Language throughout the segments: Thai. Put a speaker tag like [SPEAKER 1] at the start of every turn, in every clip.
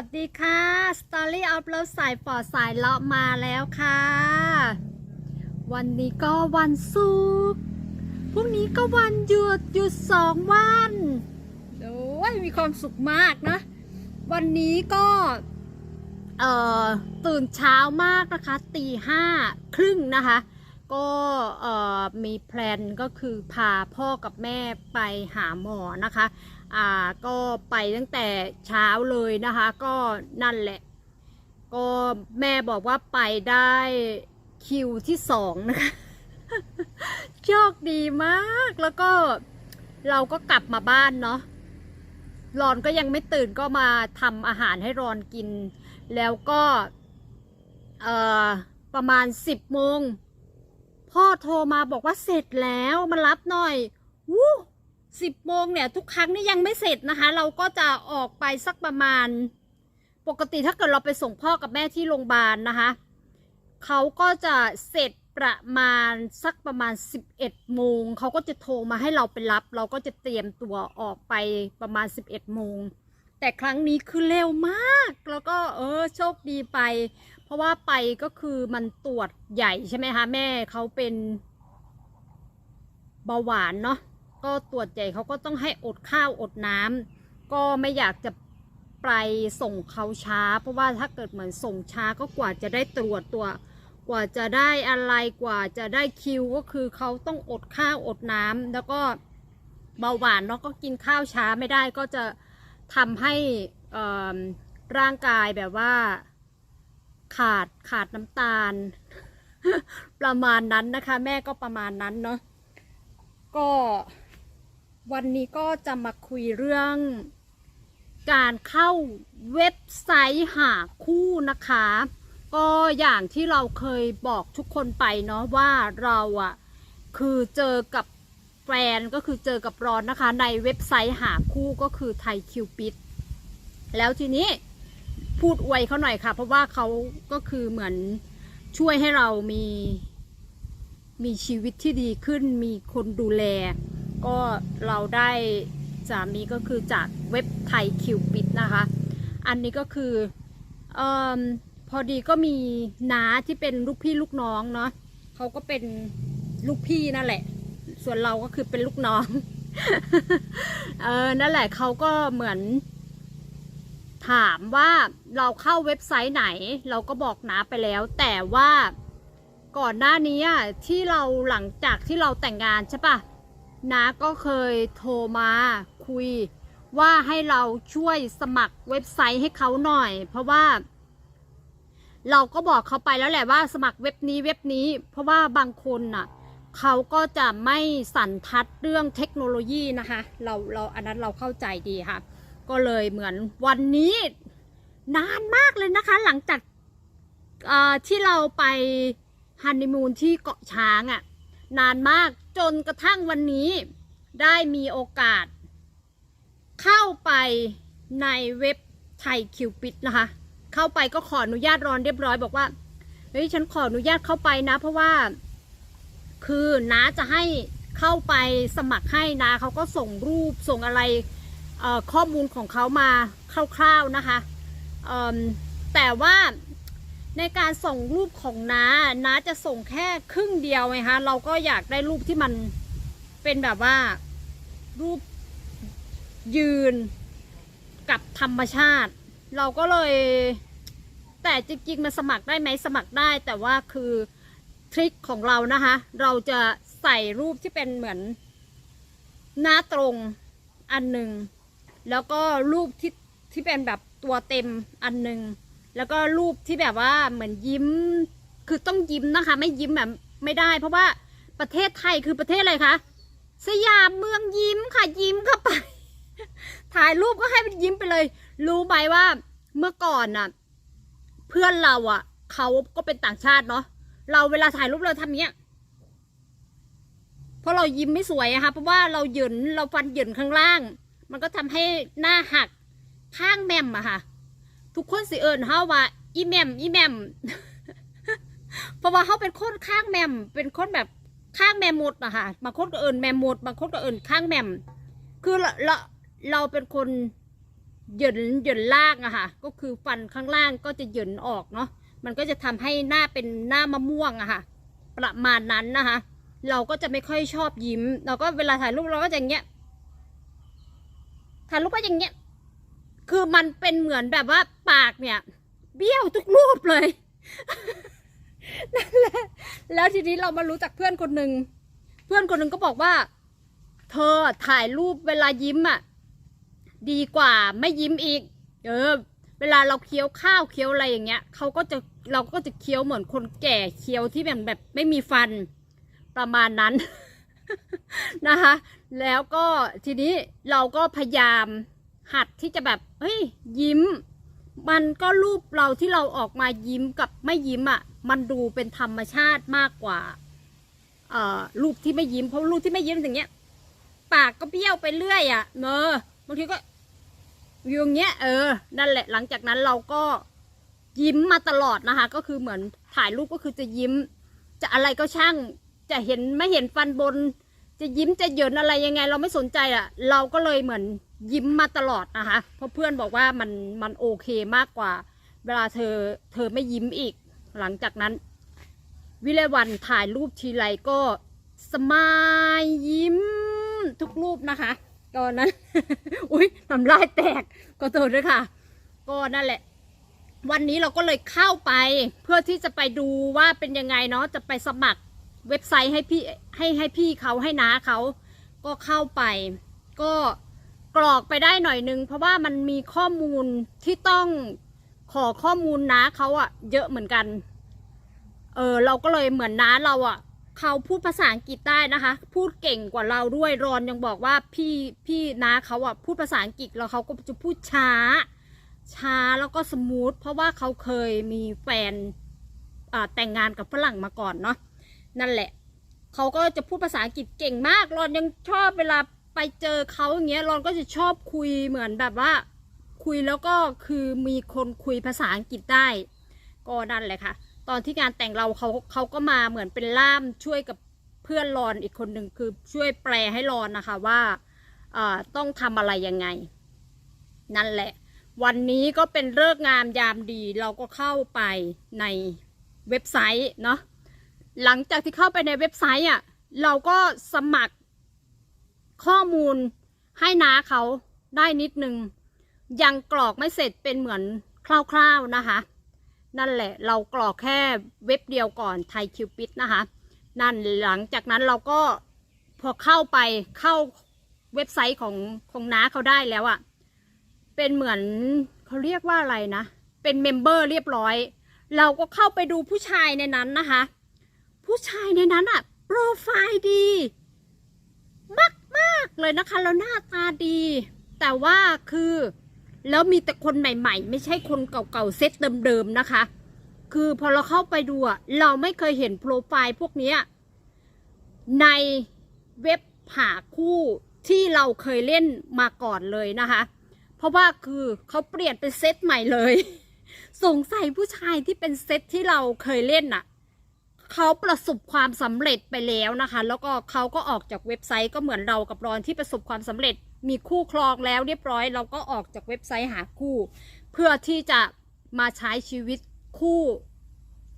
[SPEAKER 1] วัสดีค่ะ Story of Love สายปอดสายเลาะมาแล้วค่ะ วันนี้ก็วันศุกร์พรุ่งนี้ก็วันหยุดหยุดสองวันโอ้ยมีความสุขมากนะ วันนี้ก็เอ่อตื่นเช้ามากนะคะตีห้าครึ่งนะคะ ก็เอ่อมีแพลนก็คือพาพ่อกับแม่ไปหาหมอนะคะ อ่าก็ไปตั้งแต่เช้าเลยนะคะ ก็นั่นแหละ ก็แม่บอกว่าไปได้คิวที่สองนะคะโชคดีมากแล้วก็เราก็กลับมาบ้านเนาะรอนก็ยังไม่ตื่นก็มาทำอาหารให้รอนกิน แล้วก็เอ่อประมาณสิบโมงพ่อโทรมาบอกว่าเสร็จแล้วมารับหน่อยวู้ สิบโมงเนี่ยทุกครั้งนี่ยังไม่เสร็จนะคะ เราก็จะออกไปสักประมาณ ปกติถ้าเกิดเราไปส่งพ่อกับแม่ที่โรงพยาบาลนะคะเขาก็จะเสร็จประมาณสักประมาณ 11โมงเขาก็จะโทรมาให้เราไปรับ เราก็จะเตรียมตัวออกไปประมาณ 11โมงแต่ครั้งนี้คือเร็วมาก แล้วก็เออโชคดีไป เพราะว่าไปก็คือมันตรวจใหญ่ใช่ไหมคะแม่เขาเป็นเบาหวานเนาะ ก็ตรวจใหญ่เขาก็ต้องให้อดข้าวอดน้ำก็ไม่อยากจะไปส่งเขาช้า เพราะว่าถ้าเกิดเหมือนส่งช้าก็กว่าจะได้ตรวจตัว กว่าจะได้อะไรกว่าจะได้คิวก็คือเขาต้องอดข้าวอดน้ำแล้วก็เบาหวานเนาะก็กินข้าวช้าไม่ได้ก็จะทำให้อ่อร่างกายแบบว่าขาดขาดน้ำตาล ประมาณนั้นนะคะ แม่ก็ประมาณนั้นเนาะก็ วันนี้ก็จะมาคุยเรื่อง การเข้าเว็บไซต์หาคู่นะคะ ก็อย่างที่เราเคยบอกทุกคนไปเนาะว่าเราอะคือเจอกับแฟนก็คือเจอกับรอนนะคะ ในเว็บไซต์หาคู่ก็คือไทยคิวปิดแล้วทีนี้พูดอวยเขาหน่อยค่ะ เพราะว่าเขาก็คือเหมือนช่วยให้เรามีมีชีวิตที่ดีขึ้นมีคนดูแล ก็เราได้สามีก็คือจากเว็บไทยคิวปิดนะคะ อันนี้ก็คืออพอดีก็มีน้าที่เป็นลูกพี่ลูกน้องเนาะเขาก็เป็นลูกพี่นั่นแหละ ส่วนเราก็คือเป็นลูกน้อง เออ นั่นแหละเขาก็เหมือน ถามว่าเราเข้าเว็บไซต์ไหน เราก็บอกน้าไปแล้ว แต่ว่าก่อนหน้านี้ที่เราหลังจากที่เราแต่งงานใช่ปะ น้าก็เคยโทรมาคุย ว่าให้เราช่วยสมัครเว็บไซต์ให้เขาหน่อย เพราะว่า เราก็บอกเขาไปแล้วแหละว่าสมัครเว็บนี้เว็บนี้ เพราะว่าบางคนน่ะเขาก็จะไม่สันทัดเรื่องเทคโนโลยีนะคะ เราเราอันนั้นเราเข้าใจดีค่ะ ก็เลยเหมือนวันนี้นานมากเลยนะคะ หลังจากที่เราไปฮันนีมูนที่เกาะช้างอะ่ะ นานมาก จนกระทั่งวันนี้ได้มีโอกาส เข้าไปในเว็บไทยคิวปิดนะคะ เข้าไปก็ขออนุญาตรอนเรียบร้อยบอกว่าเฮ้ยฉันขออนุญาตเข้าไปนะ เพราะว่า คือน้าจะให้เข้าไปสมัครให้นะเขาก็ส่งรูปส่งอะไรข้อมูลของเขามาคร่าวๆนะคะแต่ว่า ในการส่งรูปของน้าน้าจะส่งแค่ครึ่งเดียวไงคะเราก็อยากได้รูปที่มันเป็นแบบว่ารูปยืนกับธรรมชาติ เราก็เลย แต่จริงๆมันสมัครได้ไหมสมัครได้ แต่ว่าคือทริคของเรานะคะ เราจะใส่รูปที่เป็นเหมือนหน้าตรงอันหนึ่งแล้วก็รูปที่ที่เป็นแบบตัวเต็มอันหนึ่ง แล้วก็รูปที่แบบว่าเหมือนยิ้ม คือต้องยิ้มนะคะ ไม่ยิ้มแบบไม่ได้ เพราะว่าประเทศไทยคือประเทศอะไรคะ สยามเมืองยิ้มค่ะยิ้มเข้าไป ถ่ายรูปก็ให้มันยิ้มไปเลย รู้ไหมว่าเมื่อก่อนน่ะ เพื่อนเราอะเขาก็เป็นต่างชาติเนาะเราเวลาถ่ายรูปเราทำเนี้ยเพราะเรายิ้มไม่สวยอะค่ะเพราะว่าเราหยืนเราฟันหยืนข้างล่าง มันก็ทำให้หน้าหักข้างแมมอะค่ะ ทุกคนสิเอิญเฮาว่า อีแมมอีแมมเพราะว่าเขาเป็นคนข้างแมม เป็นคนแบบข้างแมมหมดอะค่ะบางคนก็เอิญแมมหมดบางคนก็เอิญข้างแมม คือเราเราเราเป็นคนเหยินเหยินล่างอะค่ะ ก็คือฟันข้างล่างก็จะเหยินออกเนาะมันก็จะทำให้หน้าเป็นหน้ามะม่วงอะค่ะ ประมาณนั้นนะคะ เราก็จะไม่ค่อยชอบยิ้ม เราก็เวลาถ่ายรูปเราก็จะอย่างเงี้ยถ่ายรูปก็อย่างเงี้ย คือมันเป็นเหมือนแบบว่าปากเนี่ย เบี้ยวทุกรูปเลย นั่นแหละ แล้วทีนี้เรามารู้จักเพื่อนคนหนึ่ง เพื่อนคนหนึ่งก็บอกว่า เธอถ่ายรูปเวลายิ้มอะ ดีกว่าไม่ยิ้มอีก เออ เวลาเราเคี้ยวข้าวเคี้ยวอะไรอย่างเงี้ยเขาก็จะเราก็จะเคี้ยวเหมือนคนแก่เคี้ยวที่แบบแบบไม่มีฟันประมาณนั้นนะคะ แล้วก็ทีนี้เราก็พยายาม หัดที่จะแบบเฮ้ยยิ้ม มันก็รูปเราที่เราออกมายิ้มกับไม่ยิ้มอะ่ะ มันดูเป็นธรรมชาติมากกว่าเอ่อรูปที่ไม่ยิ้มเพราะรูปที่ไม่ยิ้มอย่างเงี้ย ปากก็เบี้ยวไปเรื่อยอะ่ะเนอบางทีก็อยู่อย่างเงี้ยเออ นั่นแหละหลังจากนั้นเราก็ยิ้มมาตลอดนะคะ ก็คือเหมือนถ่ายรูปก็คือจะยิ้ม จะอะไรก็ช่าง จะเห็นไม่เห็นฟันบน จะยิ้มจะเหยินอะไรยังไง เราไม่สนใจอะ่ะ เราก็เลยเหมือน ยิ้มมาตลอดนะคะเพราะเพื่อนบอกว่ามันมันโอเคมากกว่า เวลาเธอเธอไม่ยิ้มอีก หลังจากนั้น วิเลวันถ่ายรูปทีไรก็สมายยิ้มทุกรูปนะคะก็นั้น อุ้ยน้ำลายแตกก็โทษด้วยค่ะ ก็นั่นแหละ วันนี้เราก็เลยเข้าไป เพื่อที่จะไปดูว่าเป็นยังไงเนาะจะไปสมัครเว็บไซต์ให้พี่ให้ให้พี่เขาให้น้าเขาก็เข้าไป ก็ กรอกไปได้หน่อยนึง เพราะว่ามันมีข้อมูลที่ต้องขอข้อมูลน้าเขาอะเยอะเหมือนกัน เออเราก็เลยเหมือนน้าเราอะเขาพูดภาษาอังกฤษได้นะคะ พูดเก่งกว่าเราด้วยรอนยังบอกว่าพี่พี่น้าเขาอะพูดภาษาอังกฤษแล้วเขาก็จะพูดช้า ช้าแล้วก็สมูทเพราะว่าเขาเคยมีแฟนแต่งงานกับฝรั่งมาก่อนเนาะนั่นแหละ เขาก็จะพูดภาษาอังกฤษเก่งมากรอนยังชอบเวลา ไปเจอเขาอย่างเงี้ยรอนก็จะชอบคุยเหมือนแบบว่า คุยแล้วก็คือมีคนคุยภาษาอังกฤษได้ ก็นั่นแหละค่ะ ตอนที่งานแต่งเราเขาเขาก็มาเหมือนเป็นล่ามช่วยกับเพื่อนรอนอีกคนหนึ่งคือช่วยแปลให้รอนนะคะว่าต้องทำอะไรยังไง นั่นแหละ วันนี้ก็เป็นเลิกงามยามดีเราก็เข้าไปในเว็บไซต์เนาะหลังจากที่เข้าไปในเว็บไซต์อะเราก็สมัคร ข้อมูลให้น้าเขาได้นิดนึง ยังกรอกไม่เสร็จเป็นเหมือนคร่าวๆนะคะ นั่นแหละเรากรอกแค่เว็บเดียวก่อนไทยคิวปิดนะคะ นั่นหลังจากนั้นเราก็พอเข้าไปเข้าเว็บไซต์ของของน้าเขาได้แล้วอะเป็นเหมือนเขาเรียกว่าอะไรนะ เป็นเมมเบอร์เรียบร้อย เราก็เข้าไปดูผู้ชายในนั้นนะคะ ผู้ชายในนั้นอะโปรไฟล์ดี มาก มากเลยนะคะ แล้วหน้าตาดี แต่ว่าคือแล้วมีแต่คนใหม่ ๆ ไม่ใช่คนเก่าๆเซตเดิมๆนะคะ คือพอเราเข้าไปดูอะเราไม่เคยเห็นโปรไฟล์พวกนี้ในเว็บหาคู่ที่เราเคยเล่นมาก่อนเลยนะคะ เพราะว่าคือเขาเปลี่ยนเป็นเซตใหม่เลย สงสัยผู้ชายที่เป็นเซตที่เราเคยเล่นน่ะ เขาประสบความสำเร็จไปแล้วนะคะ แล้วก็เขาก็ออกจากเว็บไซต์ก็เหมือนเรากับรอนที่ประสบความสำเร็จ มีคู่ครองแล้วเรียบร้อย เราก็ออกจากเว็บไซต์หาคู่ เพื่อที่จะมาใช้ชีวิตคู่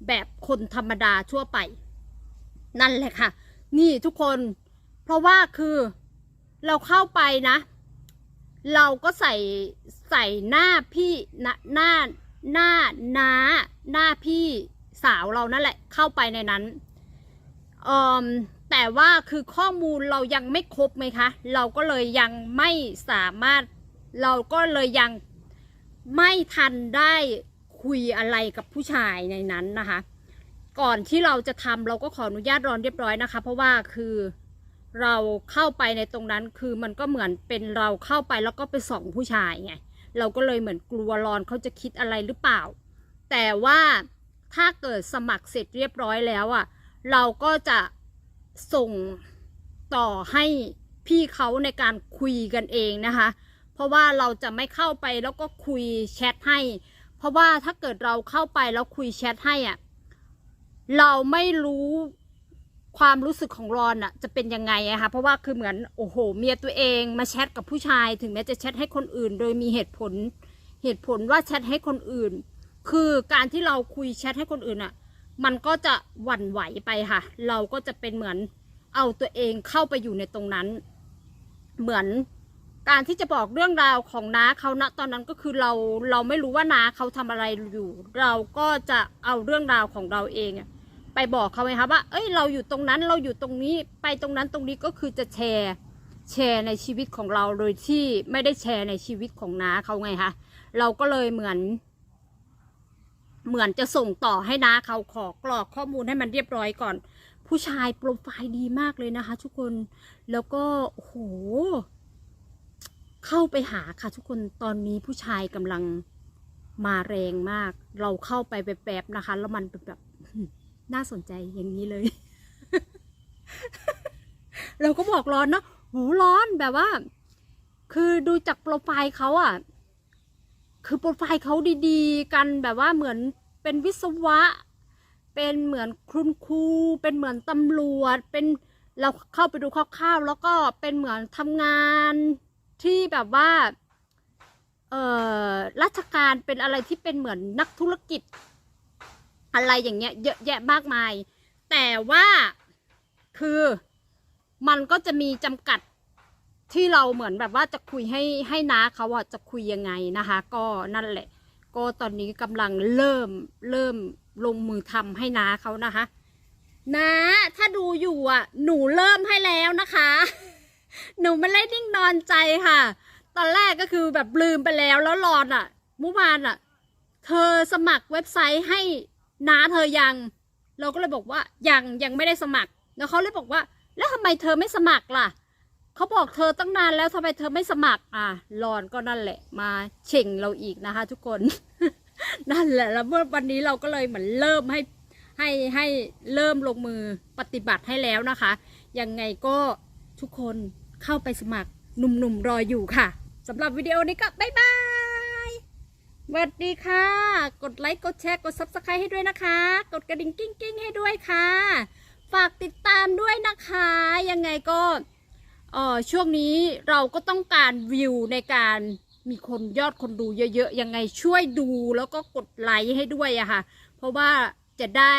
[SPEAKER 1] แบบคนธรรมดาทั่วไป นั่นแหละค่ะ นี่ทุกคน เพราะว่าคือเราเข้าไปนะ เราก็ใส่ใส่หน้าพี่หน้าหน้าหน้าน้าหน้าพี่ สาวเรานั่นแหละเข้าไปในนั้นแต่ว่าคือข้อมูลเรายังไม่ครบไหมคะ เราก็เลยยังไม่สามารถ เราก็เลยยังไม่ทันได้คุยอะไรกับผู้ชายในนั้นนะคะ ก่อนที่เราจะทำเราก็ขออนุญาตรอนเรียบร้อยนะคะ เพราะว่าคือเราเข้าไปในตรงนั้นคือมันก็เหมือนเป็นเราเข้าไปแล้วก็ไปส่องผู้ชายไง เราก็เลยเหมือนกลัวรอนเขาจะคิดอะไรหรือเปล่า แต่ว่า ถ้าเกิดสมัครเสร็จเรียบร้อยแล้วอะ เราก็จะส่งต่อให้พี่เขาในการคุยกันเองนะคะ เพราะว่าเราจะไม่เข้าไปแล้วก็คุยแชทให้ เพราะว่าถ้าเกิดเราเข้าไปแล้วคุยแชทให้อะ เราไม่รู้ความรู้สึกของรอนอะจะเป็นยังไงอะคะเพราะว่าคือเหมือนโอ้โห เมียตัวเองมาแชทกับผู้ชาย ถึงแม้จะแชทให้คนอื่น โดยมีเหตุผล เหตุผลว่าแชทให้คนอื่น คือการที่เราคุยแชทให้คนอื่นอะมันก็จะหวั่นไหวไปค่ะ เราก็จะเป็นเหมือนเอาตัวเองเข้าไปอยู่ในตรงนั้น เหมือนการที่จะบอกเรื่องราวของน้าเขาณตอนนั้นก็คือเราเราไม่รู้ว่าน้าเขาทำอะไรอยู่ เราก็จะเอาเรื่องราวของเราเองไปบอกเขาไหมคะว่า เอ้ยเราอยู่ตรงนั้นเราอยู่ตรงนี้ไปตรงนั้นตรงนี้ก็คือจะแชร์แชร์ในชีวิตของเราโดยที่ไม่ได้แชร์ในชีวิตของน้าเขาไงคะเราก็เลยเหมือน เหมือนจะส่งต่อให้น้าเขาขอกรอกข้อมูลให้มันเรียบร้อยก่อน ผู้ชายโปรไฟล์ดีมากเลยนะคะ ทุกคนแล้วก็โหเข้าไปหาค่ะทุกคนตอนนี้ผู้ชายกำลังมาแรงมาก เราเข้าไปแป๊บๆนะคะ แล้วมันเป็นแบบน่าสนใจอย่างนี้เลย เราก็บอกร้อนเนาะหูร้อนแบบว่า คือดูจากโปรไฟล์เขาอะคือโปรไฟล์เขาดีๆ กันแบบว่าเหมือน เป็นวิศวะ เป็นเหมือนคุณครู เป็นเหมือนตำรวจ เป็นเราเข้าไปดูคร่าวๆ แล้วก็เป็นเหมือนทำงานที่แบบว่า เอ่อ ราชการเป็นอะไรที่เป็นเหมือนนักธุรกิจ อะไรอย่างเงี้ยเยอะแยะมากมาย แต่ว่าคือมันก็จะมีจำกัดที่เราเหมือนแบบว่าจะคุยให้ให้น้าเขาอะจะคุยยังไงนะคะ ก็นั่นแหละ ก็ตอนนี้กำลังเริ่มเริ่มลงมือทำให้น้าเขานะคะน้าถ้าดูอยู่อะ หนูเริ่มให้แล้วนะคะ หนูไม่ได้นิ่งนอนใจค่ะ ตอนแรกก็คือแบบลืมไปแล้วแล้วรอนอะเมื่อวานอะ เธอสมัครเว็บไซต์ให้น้าเธอยัง เราก็เลยบอกว่ายังยังไม่ได้สมัคร แล้วเขาเลยบอกว่า แล้วทำไมเธอไม่สมัครล่ะ เขาบอกเธอตั้งนานแล้วทำไมเธอไม่สมัคร อะรอนก็นั่นแหละมาเฉ่งเราอีกนะคะ ทุกคน นั่นแหละแล้วเมื่อวันนี้เราก็เลยเหมือนเริ่มให้ให้ให้เริ่มลงมือปฏิบัติให้แล้วนะคะ ยังไงก็ทุกคนเข้าไปสมัครหนุ่มๆรออยู่ค่ะสำหรับวิดีโอนี้ก็บ๊ายบายสวัสดีค่ะ กดไลค์ กดแชร์ กด subscribe ให้ด้วยนะคะ กดกระดิ่งกิ้งกิ้งๆให้ด้วยค่ะ ฝากติดตามด้วยนะคะ ยังไงก็ เออช่วงนี้เราก็ต้องการวิวในการมีคนยอดคนดูเยอะๆยังไงช่วยดูแล้วก็กดไลค์ให้ด้วยอะค่ะ เพราะว่าจะได้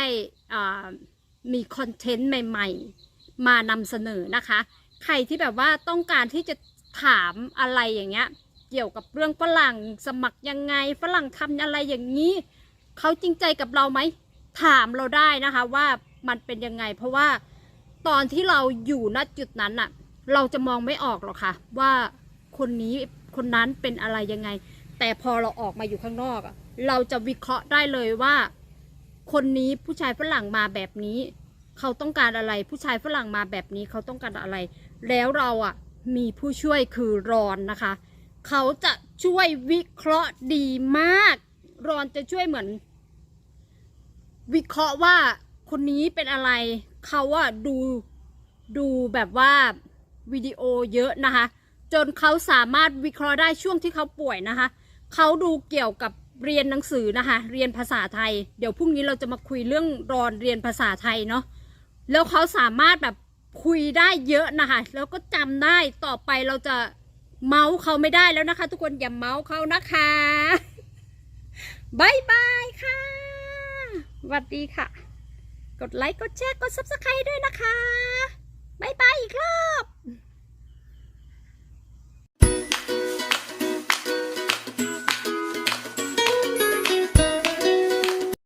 [SPEAKER 1] มีคอนเทนต์ใหม่ๆ มานำเสนอนะคะ ใครที่แบบว่าต้องการที่จะถามอะไรอย่างเงี้ย เกี่ยวกับเรื่องฝรั่งสมัครยังไงฝรั่งทำอะไรอย่างนี้เขาจริงใจกับเราไหมถามเราได้นะคะว่ามันเป็นยังไง เพราะว่าตอนที่เราอยู่ณจุดนั้นอะ เราจะมองไม่ออกหรอกค่ะ ว่าคนนี้คนนั้นเป็นอะไรยังไง แต่พอเราออกมาอยู่ข้างนอกเราจะวิเคราะห์ได้เลยว่า คนนี้ผู้ชายฝรั่งมาแบบนี้ เขาต้องการอะไร ผู้ชายฝรั่งมาแบบนี้เขาต้องการอะไร แล้วเราอะมีผู้ช่วยคือรอนนะคะ เขาจะช่วยวิเคราะห์ดีมาก รอนจะช่วยเหมือน วิเคราะห์ว่าคนนี้เป็นอะไร เขาอะดูดูแบบว่า วิดีโอเยอะนะคะ จนเขาสามารถวิเคราะห์ได้ช่วงที่เขาป่วยนะคะเขาดูเกี่ยวกับเรียนหนังสือนะคะ เรียนภาษาไทย เดี๋ยวพรุ่งนี้เราจะมาคุยเรื่องรอนเรียนภาษาไทยเนาะแล้วเขาสามารถแบบคุยได้เยอะนะคะ แล้วก็จำได้ต่อไปเราจะเมาส์เขาไม่ได้แล้วนะคะ ทุกคนอย่าเมาส์เขานะคะบายบายค่ะสวัสดีค่ะ กดไลค์ กดแชร์ กด subscribe ด้วยนะคะ บายบายอีกรอบ